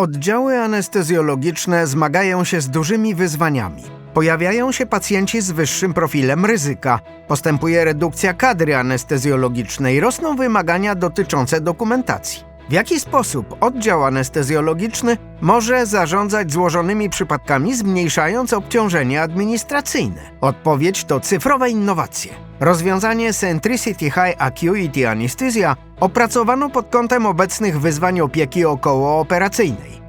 Oddziały anestezjologiczne zmagają się z dużymi wyzwaniami. Pojawiają się pacjenci z wyższym profilem ryzyka, postępuje redukcja kadry anestezjologicznej, rosną wymagania dotyczące dokumentacji. W jaki sposób oddział anestezjologiczny może zarządzać złożonymi przypadkami, zmniejszając obciążenie administracyjne? Odpowiedź to cyfrowe innowacje. Rozwiązanie Centricity High Acuity Anesthesia opracowano pod kątem obecnych wyzwań opieki okołooperacyjnej.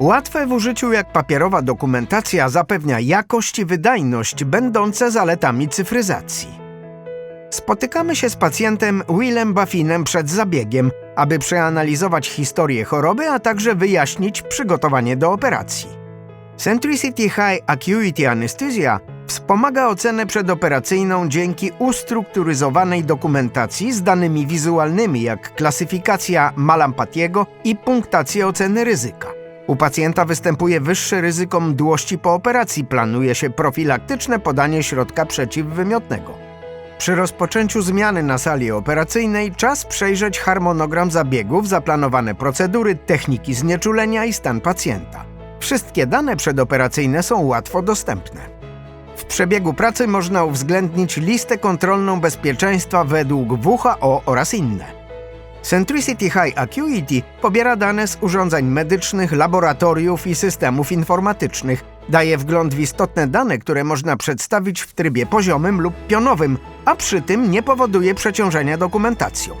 Łatwe w użyciu jak papierowa dokumentacja zapewnia jakość i wydajność będące zaletami cyfryzacji. Spotykamy się z pacjentem Willem Baffinem przed zabiegiem, aby przeanalizować historię choroby, a także wyjaśnić przygotowanie do operacji. Centricity High Acuity Anesthesia wspomaga ocenę przedoperacyjną dzięki ustrukturyzowanej dokumentacji z danymi wizualnymi jak klasyfikacja Malampatiego i punktacja oceny ryzyka. U pacjenta występuje wyższe ryzyko mdłości po operacji, planuje się profilaktyczne podanie środka przeciwwymiotnego. Przy rozpoczęciu zmiany na sali operacyjnej czas przejrzeć harmonogram zabiegów, zaplanowane procedury, techniki znieczulenia i stan pacjenta. Wszystkie dane przedoperacyjne są łatwo dostępne. W przebiegu pracy można uwzględnić listę kontrolną bezpieczeństwa według WHO oraz inne. Centricity High Acuity pobiera dane z urządzeń medycznych, laboratoriów i systemów informatycznych. Daje wgląd w istotne dane, które można przedstawić w trybie poziomym lub pionowym, a przy tym nie powoduje przeciążenia dokumentacją.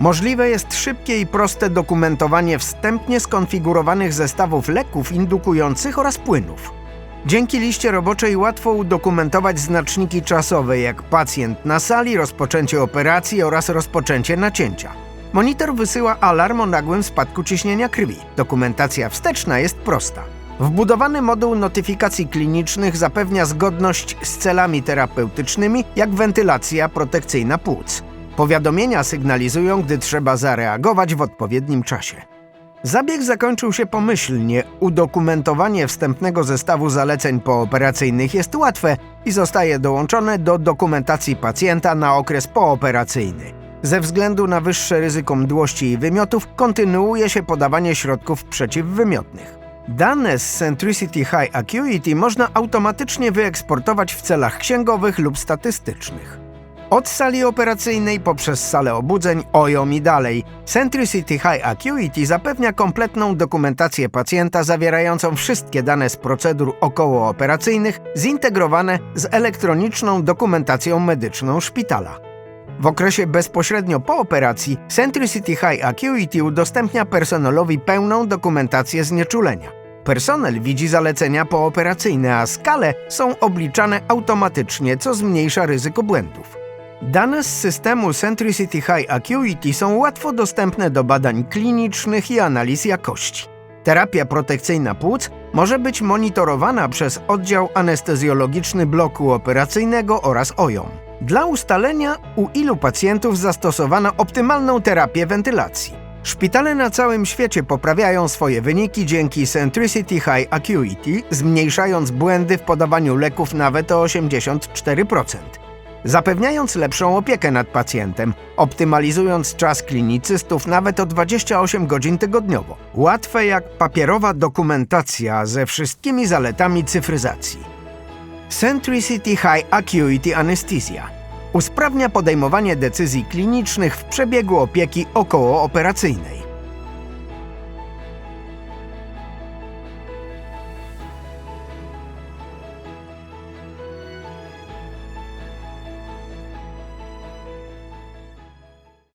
Możliwe jest szybkie i proste dokumentowanie wstępnie skonfigurowanych zestawów leków indukujących oraz płynów. Dzięki liście roboczej łatwo udokumentować znaczniki czasowe, jak pacjent na sali, rozpoczęcie operacji oraz rozpoczęcie nacięcia. Monitor wysyła alarm o nagłym spadku ciśnienia krwi. Dokumentacja wsteczna jest prosta. Wbudowany moduł notyfikacji klinicznych zapewnia zgodność z celami terapeutycznymi, jak wentylacja protekcyjna płuc. Powiadomienia sygnalizują, gdy trzeba zareagować w odpowiednim czasie. Zabieg zakończył się pomyślnie. Udokumentowanie wstępnego zestawu zaleceń pooperacyjnych jest łatwe i zostaje dołączone do dokumentacji pacjenta na okres pooperacyjny. Ze względu na wyższe ryzyko mdłości i wymiotów kontynuuje się podawanie środków przeciwwymiotnych. Dane z Centricity High Acuity można automatycznie wyeksportować w celach księgowych lub statystycznych. Od sali operacyjnej poprzez salę obudzeń, OJOM i dalej, Centricity High Acuity zapewnia kompletną dokumentację pacjenta zawierającą wszystkie dane z procedur okołooperacyjnych zintegrowane z elektroniczną dokumentacją medyczną szpitala. W okresie bezpośrednio po operacji Centricity High Acuity udostępnia personelowi pełną dokumentację znieczulenia. Personel widzi zalecenia pooperacyjne, a skale są obliczane automatycznie, co zmniejsza ryzyko błędów. Dane z systemu Centricity High Acuity są łatwo dostępne do badań klinicznych i analiz jakości. Terapia protekcyjna płuc może być monitorowana przez oddział anestezjologiczny bloku operacyjnego oraz OJOM. Dla ustalenia, u ilu pacjentów zastosowano optymalną terapię wentylacji. Szpitale na całym świecie poprawiają swoje wyniki dzięki Centricity High Acuity, zmniejszając błędy w podawaniu leków nawet o 84%. Zapewniając lepszą opiekę nad pacjentem, optymalizując czas klinicystów nawet o 28 godzin tygodniowo. Łatwe jak papierowa dokumentacja ze wszystkimi zaletami cyfryzacji. Centricity High Acuity Anesthesia usprawnia podejmowanie decyzji klinicznych w przebiegu opieki okołooperacyjnej.